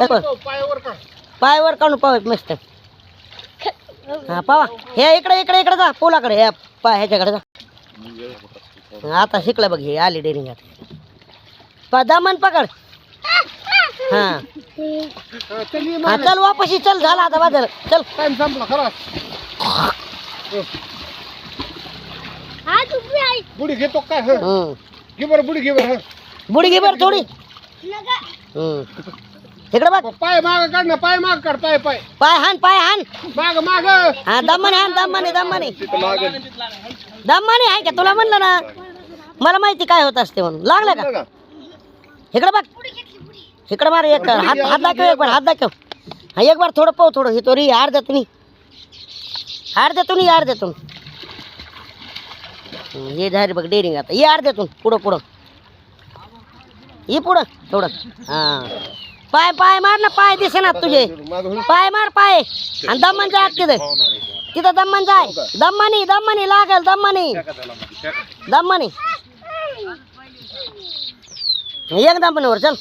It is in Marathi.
हे बघ. पाय वर काढून पाव मस्त हा पावा. हे इकडे इकडे इकडे जा. पोलाकडे. हे पाय ह्याच्याकडे जा. आता शिकलं बघ हे आली डेरिंग पा दामन पकड. हा. हा चल वापस चल झाला आता बाजार. चल. टाइम संपला खरा हा बुडी घेतो काय हं. हम्म. घे बरं बुडी घे बरं हं. बुडी घे बरं थोडी. हम्म. इकडे बघ. पाय माग काढ ना पाय माग काढ पाय पाय. पाय हान पाय हान. माग माग. हा दमाने हान दमाने दमाने दमाने आहे का तुला म्हणलं ना? मला माहिती काय होत असते म्हणून. लागलं का? इकडे बघ. इकडे मार एक. हात हात दाखव एक बार हात दाखव. हा एक बार थोडं पाहू थोडं. हे तो री हार देतो नी हार देतो नी हार देतो हे झाली बघ डेरिंग आता. ये हार देतो पुढं पुढं. ये पुढं थोडं पाय पाय मार ना पाय दिसेना तुझे. पाय मार पाय. आणि दमन जाय तिथं. तिथं दमन जाय. दमनी दमनी लागेल दमनी. दमनी. एक दमनीवर चल.